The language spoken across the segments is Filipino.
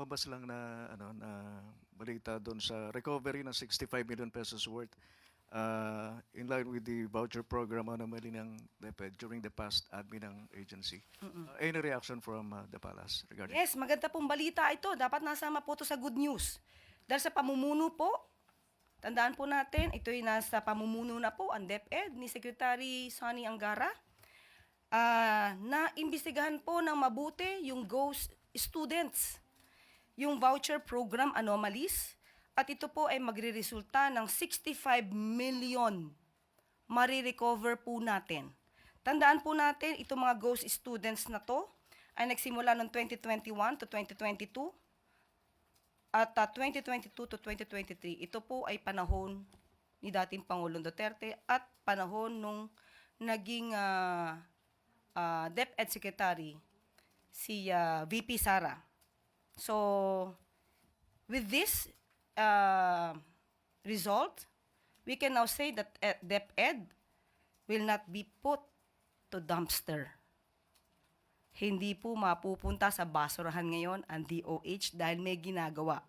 lumabas lang na ano na balita doon sa recovery ng 65 million pesos worth uh, in line with the voucher program anomaly ng DepEd during the past admin ng agency. Uh, any reaction from uh, the palace regarding Yes, maganda pong balita ito. Dapat nasama po ito sa good news. Dahil sa pamumuno po, tandaan po natin, ito'y nasa pamumuno na po ang DepEd ni Secretary Sonny Angara. Ah, na imbestigahan po ng mabuti yung ghost students, yung voucher program anomalies, at ito po ay magre-resulta ng 65 million marirecover po natin. Tandaan po natin, itong mga ghost students na to ay nagsimula noong 2021 to 2022 at ah, 2022 to 2023. Ito po ay panahon ni dating Pangulong Duterte at panahon nung naging ah, ah, DepEd Secretary si ah, VP Sara. So, with this uh, result, we can now say that DepEd will not be put to dumpster. Hindi po mapupunta sa basurahan ngayon ang DOH dahil may ginagawa.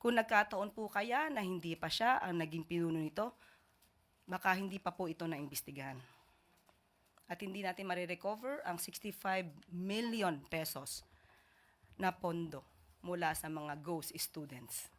Kung nagkataon po kaya na hindi pa siya ang naging pinuno nito, baka hindi pa po ito naimbestigahan. At hindi natin marirecover ang 65 million pesos na pondo mula sa mga ghost students.